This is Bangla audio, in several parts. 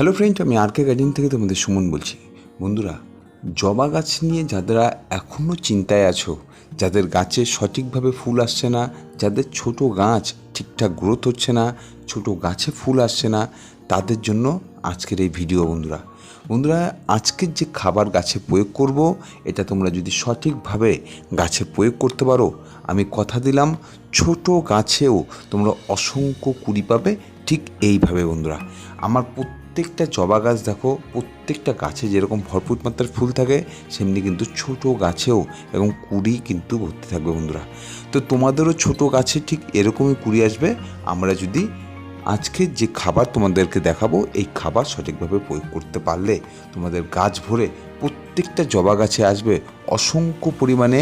হ্যালো ফ্রেন্ড আমি আর কে গার্ডেন থেকে তোমাদের সুমন বলছি। বন্ধুরা, জবা গাছ নিয়ে যারা এখনও চিন্তায় আছো, যাদের গাছে সঠিকভাবে ফুল আসছে না, যাদের ছোট গাছ ঠিকঠাক গ্রোথ হচ্ছে না, ছোট গাছে ফুল আসছে না, তাদের জন্য আজকের এই ভিডিও বন্ধুরা। বন্ধুরা আজকের যে খাবার গাছে প্রয়োগ করব, এটা তোমরা যদি সঠিকভাবে গাছে প্রয়োগ করতে পারো, আমি কথা দিলাম ছোট গাছেও তোমরা অসংখ্য কুড়ি পাবে ঠিক এইভাবে বন্ধুরা। আমার প্রত্যেকটা জবা গাছ দেখো, প্রত্যেকটা গাছে যেরকম ভরপুর মাত্রার ফুল থাকে, সেমনি কিন্তু ছোট গাছেও এবং কুড়ি কিন্তু ভর্তি থাকবে বন্ধুরা। তো তোমাদেরও ছোট গাছে ঠিক এরকমই কুড়ি আসবে। আমরা যদি আজকে যে খাবার তোমাদেরকে দেখাবো, এই খাবার সঠিকভাবে প্রয়োগ করতে পারলে তোমাদের গাছ ভরে প্রত্যেকটা জবা গাছে আসবে অসংখ্য পরিমাণে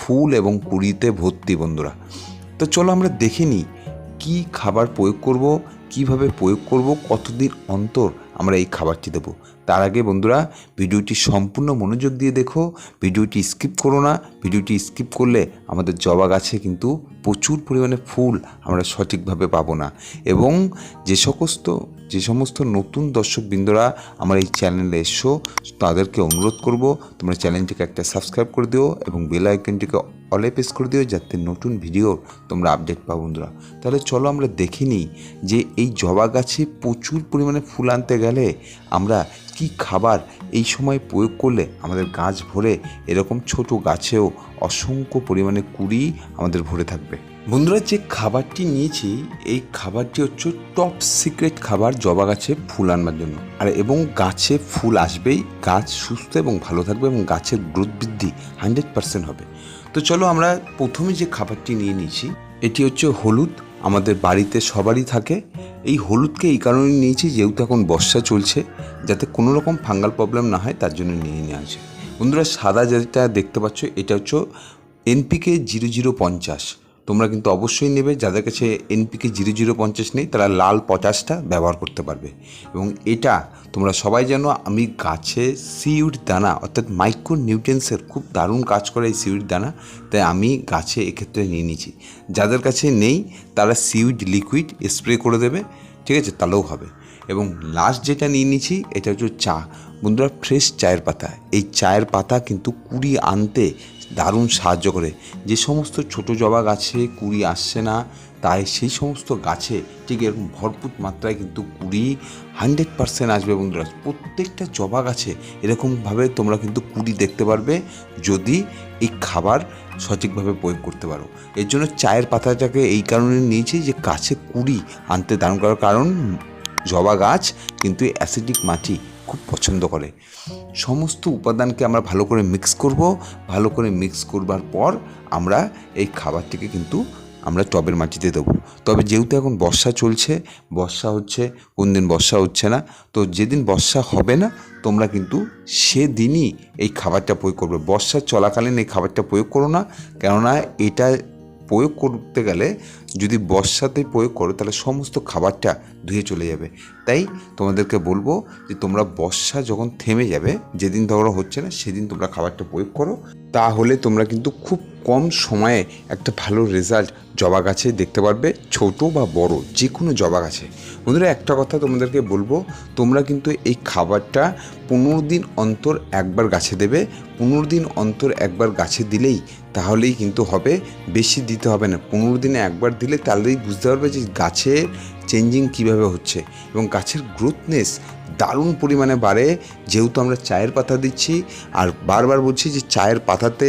ফুল এবং কুড়িতে ভর্তি বন্ধুরা। তো চলো আমরা দেখে নিই, কী খাবার প্রয়োগ করব, কীভাবে প্রয়োগ করব, কতদিন অন্তর আমরা এই খাবারটি দেবো। তার আগে বন্ধুরা, ভিডিওটি সম্পূর্ণ মনোযোগ দিয়ে দেখো, ভিডিওটি স্কিপ করো না। ভিডিওটি স্কিপ করলে আমাদের জবা গাছে কিন্তু প্রচুর পরিমাণে ফুল আমরা সঠিকভাবে পাবো না। এবং যে সমস্ত যে সমস্ত নতুন দর্শক দর্শকবৃন্দরা আমার এই চ্যানেলে এসো তাদেরকে অনুরোধ করব, তোমরা চ্যানেলটিকে একটা সাবস্ক্রাইব করে দিও এবং বেল আইকনটিকে অলে প্রেস করে দিও যাতে নতুন ভিডিও তোমরা আপডেট পাও বন্ধুরা। তাহলে চলো আমরা দেখিনি যে এই জবা গাছে প্রচুর পরিমাণে ফুল আনতে গেলে আমরা কি খাবার এই সময় প্রয়োগ করলে আমাদের গাছ ভরে এরকম ছোট গাছেও অসংখ্য পরিমাণে কুড়ি আমাদের ভরে থাকবে? বন্ধুরা, যে খাবারটি নিয়েছি, এই খাবারটি হচ্ছে টপ সিক্রেট খাবার জবা গাছে ফুল আনবার জন্য। আর এবং গাছে ফুল আসবেই, গাছ সুস্থ এবং ভালো থাকবে এবং গাছের গ্রোথ বৃদ্ধি হান্ড্রেড পার্সেন্ট হবে। তো চলো আমরা প্রথমে যে খাবারটি নিয়ে নিয়েছি, এটি হচ্ছে হলুদ। আমাদের বাড়িতে সবারই থাকে। এই হলুদকে এই কারণে নিয়েছি, যেহেতু এখন বর্ষা চলছে, যাতে কোনো রকম ফাঙ্গাল প্রবলেম না হয়, তার জন্য নিয়ে নিয়ে আছে বন্ধুরা, সাদা যেটা দেখতে পাচ্ছ, এটা হচ্ছে এনপিকে জিরো জিরো পঞ্চাশ। তোমরা কিন্তু অবশ্যই নেবে। যাদের কাছে এনপিকে জিরো জিরো পঞ্চাশ নেই, তারা লাল পটাশটা ব্যবহার করতে পারবে। এবং এটা তোমরা সবাই জানো, আমি গাছে সিউড দানা, অর্থাৎ মাইক্রো নিউট্রেন্সের খুব দারুণ কাজ করে এই সিউড দানা, তাই আমি গাছে এক্ষেত্রে নিয়ে নিয়েছি। যাদের কাছে নেই, তারা সিউড লিকুইড স্প্রে করে দেবে, ঠিক আছে? তাহলেও হবে। এবং লাস্ট যেটা নিয়ে নিয়েছি, এটা হচ্ছে চা। বন্ধুরা ফ্রেশ চায়ের পাতা। এই চায়ের পাতা কিন্তু কুড়ি আনতে দারুণ সাহায্য করে। যে সমস্ত ছোট জবা গাছে কুড়ি আসছে না, তাই সেই সমস্ত গাছে ঠিক এরকম ভরপুর মাত্রায় কিন্তু কুড়ি হান্ড্রেড পারসেন্ট আসবে বন্ধুরা। প্রত্যেকটা জবা গাছে এরকমভাবে তোমরা কিন্তু কুড়ি দেখতে পারবে যদি এই খাবার সঠিকভাবে প্রয়োগ করতে পারো। এর জন্য চায়ের পাতাটাকে এই কারণে নিয়েছি যে গাছে কুড়ি আনতে দারুণ করার কারণ জবা গাছ কিন্তু অ্যাসিডিক মাটি খুব পছন্দ করে। সমস্ত উপাদানকে আমরা ভালো করে মিক্স করব, ভালো করে মিক্স করবার পর আমরা এই খাবারটিকে কিন্তু আমরা টবের মাটিতে দেবো। তবে যেহেতু এখন বর্ষা চলছে, বর্ষা হচ্ছে, কোন দিন বর্ষা হচ্ছে না, তো যেদিন বর্ষা হবে না, তোমরা কিন্তু সেদিনই এই খাবারটা প্রয়োগ করবে। বর্ষা চলাকালীন এই খাবারটা প্রয়োগ করো না, কেননা এটা প্রয়োগ করতে গেলে যদি বর্ষাতে প্রয়োগ করো, তাহলে সমস্ত খাবারটা ধুয়ে চলে যাবে। তাই তোমাদেরকে বলব যে তোমরা বর্ষা যখন থেমে যাবে, যেদিন ধরো হচ্ছে না, সেদিন তোমরা খাবারটা প্রয়োগ করো। তাহলে তোমরা কিন্তু খুব কম সময়ে একটা ভালো রেজাল্ট জবা গাছে দেখতে পারবে, ছোট বা বড় যে কোনো জবা গাছে। বন্ধুরা, একটা কথা তোমাদেরকে বলব, তোমরা কিন্তু এই খাবারটা পনেরো দিন অন্তর একবার গাছে দেবে। পনেরো দিন অন্তর একবার গাছে দিলেই তাহলেই কিন্তু হবে, বেশি দিতে হবে না। পনেরো দিনে একবার দিলে তাহলেই বুঝতে পারবে যে গাছের চেঞ্জিং কীভাবে হচ্ছে এবং গাছের গ্রোথনেস দারুণ পরিমাণে বাড়ে। যেহেতু আমরা চায়ের পাতা দিচ্ছি, আর বারবার বলছি যে চায়ের পাতাতে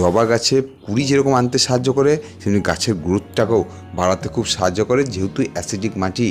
জবা গাছে কুড়ি যেরকম আনতে সাহায্য করে, সেমনি গাছের গ্রোথটাকেও বাড়াতে খুব সাহায্য করে, যেহেতু অ্যাসিডিক মাটি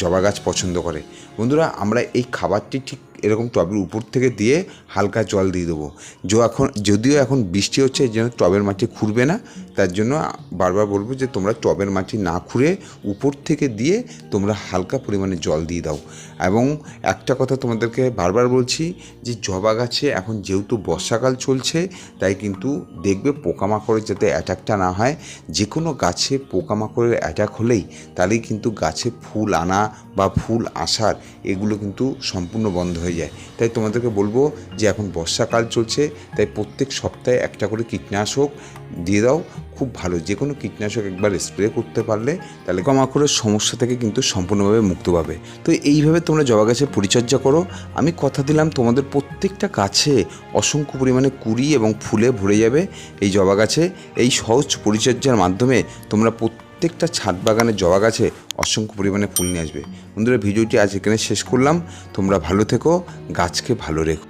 জবা গাছ পছন্দ করে। বন্ধুরা, আমরা এই খাবারটি ঠিক এরকম টবের উপর থেকে দিয়ে হালকা জল দিয়ে দেবো। যে এখন, যদিও এখন বৃষ্টি হচ্ছে, যেন টবের মাটি খুঁড়বে না, তার জন্য বারবার বলব যে তোমরা টবের মাটি না খুঁড়ে উপর থেকে দিয়ে তোমরা হালকা পরিমাণে জল দিয়ে দাও। এবং একটা কথা তোমাদেরকে বারবার বলছি যে জবা গাছে এখন যেহেতু বর্ষাকাল চলছে, তাই কিন্তু দেখবে পোকামাকড়ের যাতে অ্যাটাকটা না হয় যে কোনো গাছে পোকামাকড়ের অ্যাটাক হলেই তাহলেই কিন্তু গাছে ফুল আনা বা ফুল আসার এগুলো কিন্তু সম্পূর্ণ বন্ধ হয়ে হয়ে যায়। তাই তোমাদেরকে বলব যে এখন বর্ষাকাল চলছে, তাই প্রত্যেক সপ্তাহে একটা করে কীটনাশক দিয়ে দাও, খুব ভালো। যে কোনো কীটনাশক একবার স্প্রে করতে পারলে তাহলে পোকামাকড়ের সমস্যা থেকে কিন্তু সম্পূর্ণভাবে মুক্ত পাবে। তো এইভাবে তোমরা জবা গাছের পরিচর্যা করো। আমি কথা দিলাম তোমাদের প্রত্যেকটা গাছে অসংখ্য পরিমাণে কুড়ি এবং ফুলে ভরে যাবে এই জবা গাছে। এই সহজ পরিচর্যার মাধ্যমে তোমরা প্রত্যেকটা ছাদ বাগানে জবা গাছে অসংখ্য পরিমাণে ফুল নিয়ে আসবে। বন্ধুরা, ভিডিওটি আজ এখানে শেষ করলাম। তোমরা ভালো থেকো, গাছকে ভালো রেখো।